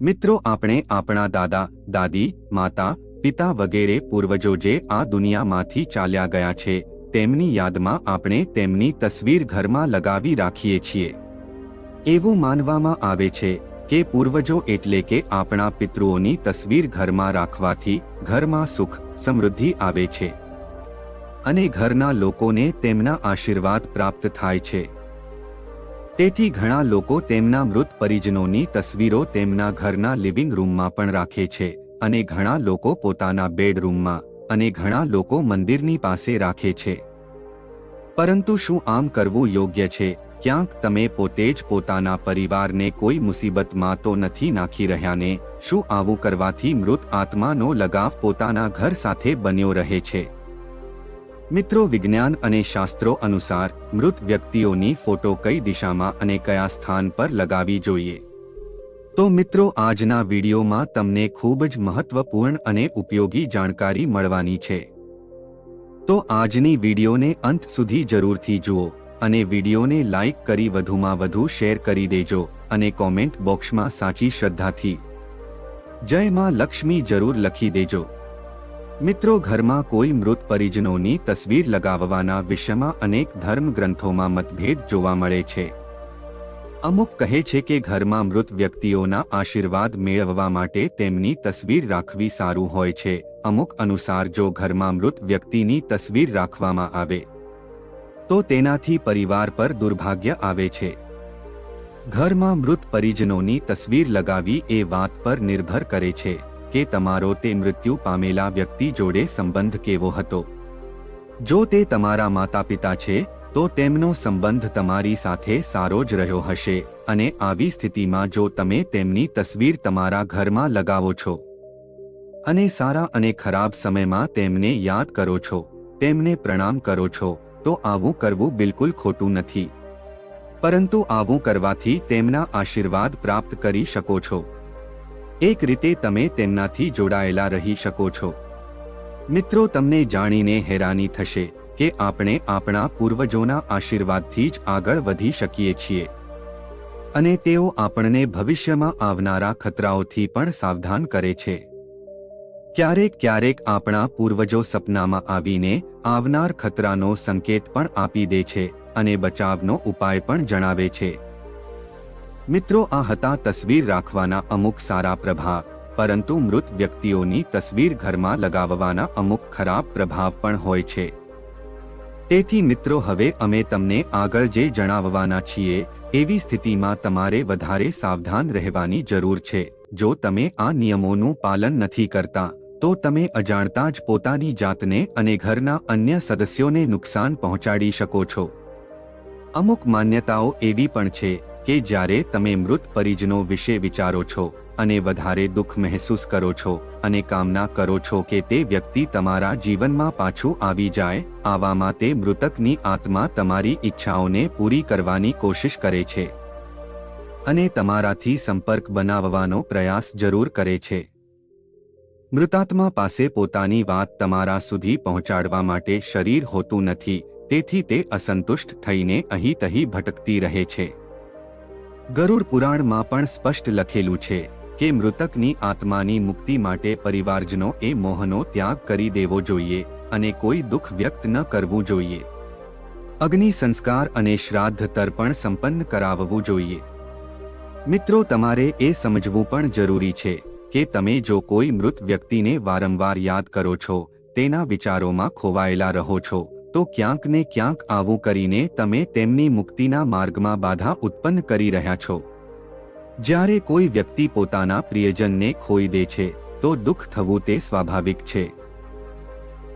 મિત્રો, આપણે આપણા દાદા, દાદી, માતા, પિતા વગેરે પૂર્વજો જે આ દુનિયામાંથી ચાલ્યા ગયા છે, તેમની યાદમાં આપણે તેમની તસવીર ઘરમાં લગાવી રાખીએ છીએ. એવું માનવામાં આવે છે કે પૂર્વજો એટલે કે આપણા પિતૃઓની તસવીર ઘરમાં રાખવાથી ઘરમાં સુખ, સમૃદ્ધિ આવે છે. અને ઘરના લોકોને તેમના આશીર્વાદ પ્રાપ્ત થાય છે. તેથી ઘણા લોકો તેમના મૃત પરિજનોની તસવીરો તેમના ઘરના લિવિંગ રૂમમાં પણ રાખે છે અને ઘણા લોકો પોતાના બેડરૂમમાં અને ઘણા લોકો મંદિરની પાસે રાખે છે. પરંતુ શું આમ કરવું યોગ્ય છે? ક્યાંક તમે પોતે જ પોતાના પરિવારને કોઈ મુસીબતમાં તો નથી નાખી રહ્યાને? શું આવું કરવાથી મૃત આત્માનો લગાવ પોતાના ઘર સાથે બન્યો રહે છે? મિત્રો વિજ્ઞાન અને શાસ્ત્રો અનુસાર મૃત વ્યક્તિઓની ફોટો કઈ દિશામાં અને કયા સ્થાન પર લગાવી જોઈએ? તો મિત્રો આજના વિડીયોમાં તમને ખૂબ જ મહત્વપૂર્ણ અને ઉપયોગી જાણકારી મળવાની છે. તો આજની વિડીયોને અંત સુધી જરૂરથી જુઓ અને વિડીયોને લાઇક કરી વધુમાં વધુ શેર કરી દેજો અને કોમેન્ટ બોક્સમાં સાચી શ્રદ્ધાથી. જય માં લક્ષ્મી જરૂર લખી દેજો. મિત્રો ઘરમાં કોઈ મૃત પરિજનોની તસવીર લગાવવાના વિષયમાં અનેક ધર્મ ગ્રંથોમાં મતભેદ જોવા મળે છે. અમુક કહે છે કે ઘરમાં મૃત વ્યક્તિઓના આશીર્વાદ મેળવવા માટે તેમની તસવીર રાખવી સારું હોય છે. અમુક અનુસાર જો ઘરમાં મૃત વ્યક્તિની તસવીર રાખવામાં આવે, તો તેનાથી પરિવાર પર દુર્ભાગ્ય આવે છે. ઘરમાં મૃત પરિજનોની તસવીર લગાવી એ વાત પર નિર્ભર કરે છે. કે તમારો તે મૃત્યુ પામેલા વ્યક્તિ જોડે સંબંધ કેવો હતો? જો તે તમારા માતા પિતા છે, તો તેમનો સંબંધ તમારી સાથે સારો જ રહ્યો હશે અને આવી સ્થિતિમાં જો તમે તેમની તસવીર તમારા ઘરમાં લગાવો છો અને સારા અને ખરાબ સમયમાં તેમને યાદ કરો છો, તેમને પ્રણામ કરો છો, તો આવું કરવું બિલકુલ ખોટું નથી. પરંતુ આવું કરવાથી તેમના આશીર્વાદ પ્રાપ્ત કરી શકો છો. એક રીતે તમે તેમનાથી જોડાયેલા રહી શકો છો. મિત્રો, તમને જાણીને હેરાની થશે કે આપણે આપણા પૂર્વજોના આશીર્વાદથી જ આગળ વધી શકીએ છીએ. અને તેઓ આપણને ભવિષ્યમાં આવનારા ખતરાઓથી પણ સાવધાન કરે છે. ક્યારેક ક્યારેક આપણા પૂર્વજો સપનામાં આવીને આવનાર ખતરાનો સંકેત પણ આપી દે છે અને બચાવનો ઉપાય પણ જણાવે છે. મિત્રો, આ હતા તસવીર રાખવાના અમુક સારા પ્રભાવ, પરંતુ મૃત વ્યક્તિઓની તસવીર ઘરમાં લગાવવાના અમુક ખરાબ પ્રભાવ પણ હોય છે. તેથી મિત્રો, હવે અમે તમને આગળ જે જણાવવાના છીએ, એવી સ્થિતિમાં તમારે વધારે સાવધાન રહેવાની જરૂર છે. જો તમે આ નિયમોનું પાલન નથી કરતા, તો તમે અજાણતા જ પોતાની જાતને અને ઘરના અન્ય સદસ્યોને નુકસાન પહોંચાડી શકો છો. અમુક માન્યતાઓ એવી પણ છે કે જ્યારે તમે મૃત પરિજનો વિશે વિચારો છો અને વધારે દુઃખ મહેસૂસ કરો છો અને કામના કરો છો કે તે વ્યક્તિ તમારા જીવનમાં પાછું આવી જાય, આવામાં તે મૃતકની આત્મા તમારી ઈચ્છાઓને પૂરી કરવાની કોશિશ કરે છે. અને તમારાથી સંપર્ક બનાવવાનો પ્રયાસ જરૂર કરે છે. મૃતાત્મા પાસે પોતાની વાત તમારા સુધી પહોંચાડવા માટે શરીર હોતું નથી, તેથી તે અસંતુષ્ટ થઈને અહીં તહીં ભટકતી રહે છે. ગરુડ પુરાણમાં પણ સ્પષ્ટ લખેલું છે કે મૃતકની આત્માની મુક્તિ માટે પરિવારજનો એ મોહનો ત્યાગ કરી દેવો જોઈએ અને કોઈ દુઃખ વ્યક્ત ન કરવું જોઈએ. અગ્નિ સંસ્કાર અને શ્રાદ્ધ તર્પણ સંપન્ન કરાવવું જોઈએ. મિત્રો, તમારે એ સમજવું પણ જરૂરી છે કે તમે જો કોઈ મૃત વ્યક્તિને વારંવાર યાદ કરો છો, તેના વિચારોમાં ખોવાયેલા રહો છો તો ક્યાંક ને ક્યાંક આવું કરીને તમે તેમની મુક્તિના માર્ગમાં બાધા ઉત્પન્ન કરી રહ્યા છો. જ્યારે કોઈ વ્યક્તિ પોતાના પ્રિયજનને ખોઈ દે છે, તો દુઃખ થવું તે સ્વાભાવિક છે.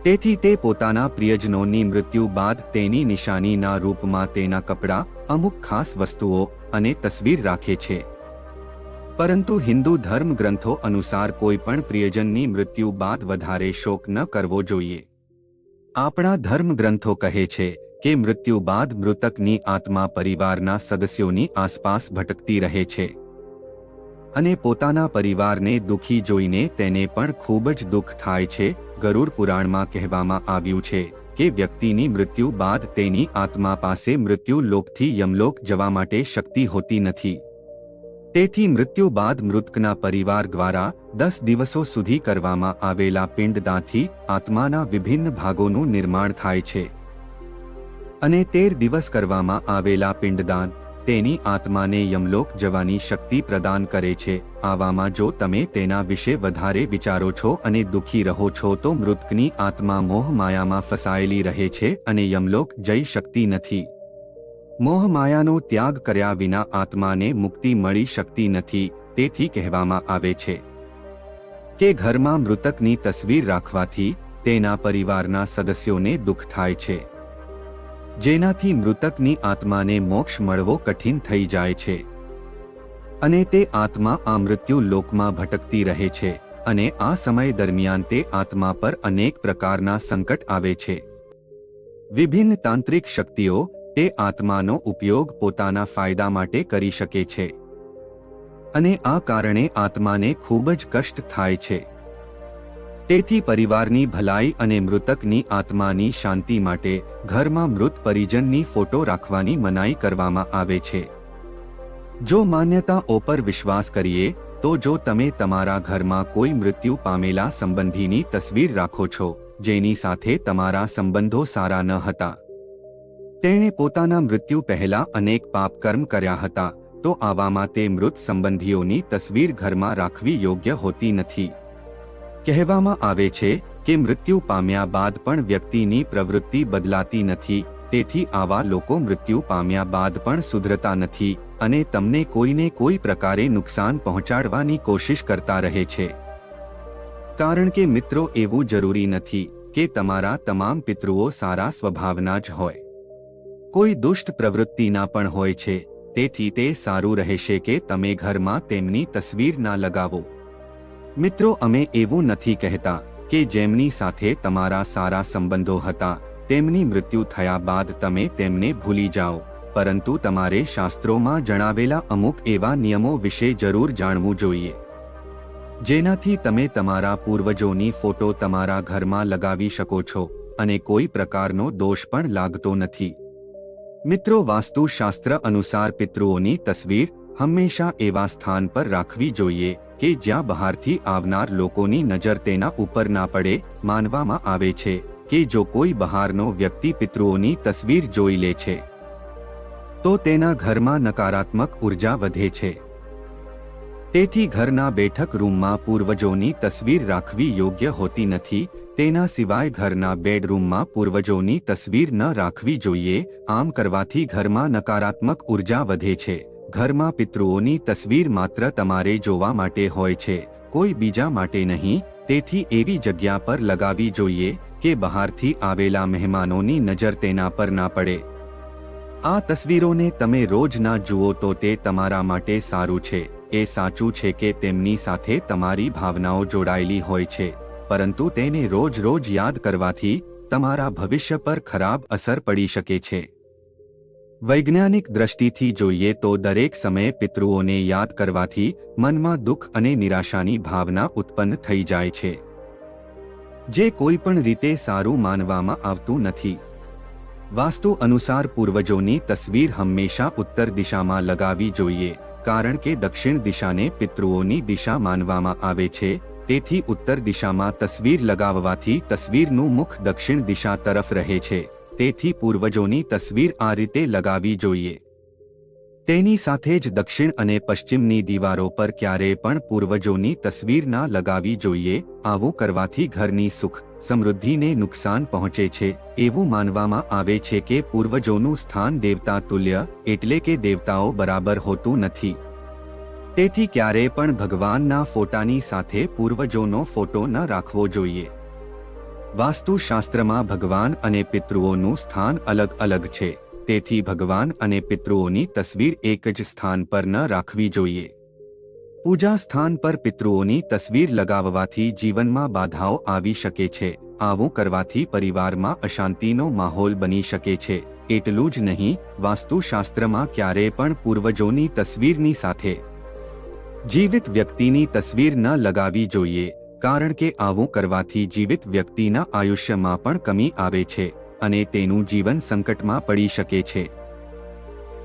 તેથી તે પોતાના પ્રિયજનોની મૃત્યુ બાદ તેની નિશાનીના રૂપમાં તેના કપડાં, અમુક ખાસ વસ્તુઓ અને તસવીર રાખે છે. પરંતુ હિન્દુ ધર્મ ગ્રંથો અનુસાર કોઈ પણ પ્રિયજનની મૃત્યુ બાદ વધારે શોક ન કરવો જોઈએ. આપણા ધર્મગ્રંથો કહે છે કે મૃત્યુ બાદ મૃતકની આત્મા પરિવારના સદસ્યોની આસપાસ ભટકતી રહે છે. અને પોતાના પરિવારને દુઃખી જોઈને તેને પણ ખૂબ જ દુઃખ થાય છે, ગરુડ પુરાણમાં કહેવામાં આવ્યું છે કે વ્યક્તિની મૃત્યુ બાદ તેની આત્મા પાસે મૃત્યુ લોકથી યમલોક જવા માટે શક્તિ હોતી નથી. તેથી મૃત્યુ બાદ મૃતકના પરિવાર દ્વારા દસ દિવસો સુધી કરવામાં આવેલા પિંડદાનથી આત્માના વિભિન્ન ભાગોનું નિર્માણ થાય છે. અને તેર દિવસ કરવામાં આવેલા પિંડદાન તેની આત્માને યમલોક જવાની શક્તિ પ્રદાન કરે છે. આવામાં જો તમે તેના વિશે વધારે વિચારો છો અને દુઃખી રહો છો તો મૃતકની આત્મા મોહ માયામાં ફસાયેલી રહે છે અને યમલોક જઈ શકતી નથી. મોહ માયાનો ત્યાગ કર્યા વિના આત્માને મુક્તિ મળી શકતી નથી, તેથી કહેવામાં આવે છે કે ઘરમાં મૃતકની તસવીર રાખવાથી તેના પરિવારના સદસ્યોને દુઃખ થાય છે. જેનાથી મૃતકની આત્માને મોક્ષ મળવો કઠિન થઈ જાય છે. અને તે આત્મા આ મૃત્યુ લોકમાં ભટકતી રહે છે અને આ સમય દરમિયાન તે આત્મા પર અનેક પ્રકારના સંકટ આવે છે. વિભિન્ન તાંત્રિક શક્તિઓ તે આત્માનો ઉપયોગ પોતાના ફાયદા માટે કરી શકે છે. અને આ કારણે આત્માને ખૂબ જ કષ્ટ થાય છે. તેથી પરિવારની ભલાઈ અને મૃતકની આત્માની શાંતિ માટે ઘરમાં મૃત પરિજનની ફોટો રાખવાની મનાઈ કરવામાં આવે છે. જો માન્યતાઓ પર વિશ્વાસ કરીએ, તો જો તમે તમારા ઘરમાં કોઈ મૃત્યુ પામેલા સંબંધીની તસવીર રાખો છો, જેની સાથે તમારા સંબંધો સારા ન હતા. તેણે પોતાના મૃત્યુ પહેલા અનેક પાપકર્મ કર્યા હતા, તો આવામાં તે મૃત સંબંધીઓની તસવીર ઘરમાં રાખવી યોગ્ય હોતી નથી. કહેવામાં આવે છે કે મૃત્યુ પામ્યા બાદ પણ વ્યક્તિની પ્રવૃત્તિ બદલાતી નથી, તેથી આવા લોકો મૃત્યુ પામ્યા બાદ પણ સુધરતા નથી, અને તમને કોઈને કોઈ પ્રકારે નુકસાન પહોંચાડવાની કોશિશ કરતા રહે છે. કારણ કે મિત્રો, એવું જરૂરી નથી કે તમારા તમામ પિતૃઓ સારા સ્વભાવના જ હોય. કોઈ દુષ્ટ પ્રવૃત્તિના પણ હોય છે, તેથી તે સારું રહેશે કે તમે ઘરમાં તેમની તસવીર ના લગાવો. મિત્રો, અમે એવું નથી કહેતા કે જેમની સાથે તમારા સારા સંબંધો હતા, તેમની મૃત્યુ થયા બાદ તમે તેમને ભૂલી જાઓ, પરંતુ તમારે શાસ્ત્રોમાં જણાવેલા અમુક એવા નિયમો વિશે જરૂર જાણવું જોઈએ. જેનાથી તમે તમારા પૂર્વજોની ફોટો તમારા ઘરમાં લગાવી શકો છો, અને કોઈ પ્રકારનો દોષ પણ લાગતો નથી. મિત્રો, વાસ્તુશાસ્ત્ર અનુસાર પિતૃઓની તસવીર હંમેશા એવા સ્થાન પર રાખવી જોઈએ કે જ્યાં બહારથી આવનાર લોકોની નજર તેના ઉપર ના પડે, માનવામાં આવે છે કે જો કોઈ બહારનો વ્યક્તિ પિતૃઓની તસવીર જોઈ લે છે, તો તેના ઘરમાં નકારાત્મક ઊર્જા વધે છે. તેથી ઘરના બેઠક રૂમમાં પૂર્વજોની તસવીર રાખવી યોગ્ય હોતી નથી તેના સિવાય ઘરના બેડરૂમમાં પૂર્વજોની તસવીર ન રાખવી જોઈએ, આમ કરવાથી ઘરમાં નકારાત્મક ઊર્જા વધે છે. ઘરમાં પિતૃઓની તસવીર માત્ર તમારે જોવા માટે હોય છે, કોઈ બીજા માટે નહીં, તેથી એવી જગ્યા પર લગાવી જોઈએ કે બહારથી આવેલા મહેમાનોની નજર તેના પર ના પડે. આ તસવીરોને તમે રોજ ના જુઓ તો તે તમારા માટે સારું છે, એ સાચું છે કે તેમની સાથે તમારી ભાવનાઓ જોડાયેલી હોય છે. પરંતુ તેને રોજ રોજ યાદ કરવાથી તમારા ભવિષ્ય પર ખરાબ અસર પડી શકે છે. વૈજ્ઞાનિક દ્રષ્ટિથી જોઈએ તો દરેક સમયે પિતૃઓને યાદ કરવાથી મનમાં દુઃખ અને નિરાશાની ભાવના ઉત્પન્ન થઈ જાય છે. જે કોઈ પણ રીતે સારું માનવામાં આવતું નથી. વાસ્તુ અનુસાર પૂર્વજોની તસવીર હંમેશા ઉત્તર દિશામાં લગાવી જોઈએ, કારણ કે દક્ષિણ દિશાને પિતૃઓની દિશા માનવામાં આવે છે તેથી ઉત્તર દિશામાં તસવીર લગાવવાથી તસવીરનું મુખ દક્ષિણ દિશા તરફ રહે છે. તેથી પૂર્વજોની તસવીર આ રીતે લગાવી જોઈએ. તેની સાથે જ દક્ષિણ અને પશ્ચિમની દીવારો પર ક્યારેય પણ પૂર્વજોની તસવીર ના લગાવી જોઈએ. આવું કરવાથી ઘરની સુખ, સમૃદ્ધિને નુકસાન પહોંચે છે. એવું માનવામાં આવે છે કે પૂર્વજોનું સ્થાન દેવતા તુલ્ય, એટલે કે દેવતાઓ બરાબર હોતું નથી. તેથી ક્યારેય પણ ભગવાનના ફોટાની સાથે પૂર્વજોનો ફોટો ન રાખવો જોઈએ. વાસ્તુશાસ્ત્રમાં ભગવાન અને પિતૃઓનું સ્થાન અલગ અલગ છે. તેથી ભગવાન અને પિતૃઓની તસવીર એક જ સ્થાન પર ન રાખવી જોઈએ. પૂજા સ્થાન પર પિતૃઓની તસવીર લગાવવાથી જીવનમાં બાધાઓ આવી શકે છે. આવું કરવાથી પરિવારમાં અશાંતિનો માહોલ બની શકે છે. એટલું જ નહીં, વાસ્તુશાસ્ત્રમાં ક્યારેય પણ પૂર્વજોની તસવીરની સાથે જીવિત વ્યક્તિની તસવીર ન લગાવી જોઈએ, કારણ કે આવું કરવાથી જીવિત વ્યક્તિના આયુષ્યમાં પણ કમી આવે છે અને તેનું જીવન સંકટમાં પડી શકે છે.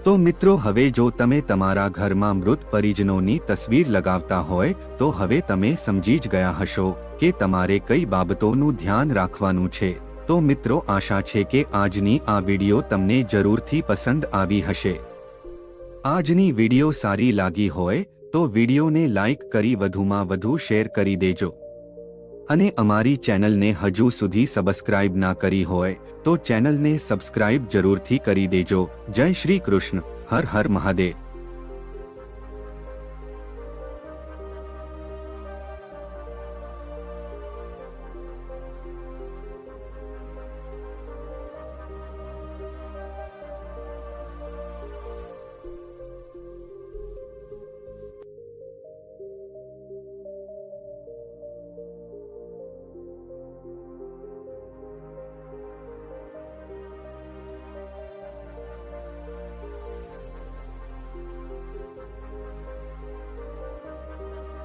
તો મિત્રો, હવે જો તમે તમારા ઘરમાં મૃત પરિજનોની તસવીર લગાવતા હોય, તો હવે તમે સમજી જ ગયા હશો કે તમારે કઈ બાબતોનું ધ્યાન રાખવાનું છે. તો મિત્રો, આશા છે કે આજની આ વિડિયો તમને જરૂરથી પસંદ આવી હશે. આજની વિડિયો સારી લાગી હોય તો વિડીયોને લાઇક કરી વધુમાં વધુ શેર કરી દેજો. અને અમારી ચેનલને હજુ સુધી સબસ્ક્રાઇબ ના કરી હોય, તો ચેનલને સબસ્ક્રાઇબ જરૂરથી કરી દેજો. જય શ્રી કૃષ્ણ. હર હર મહાદેવ.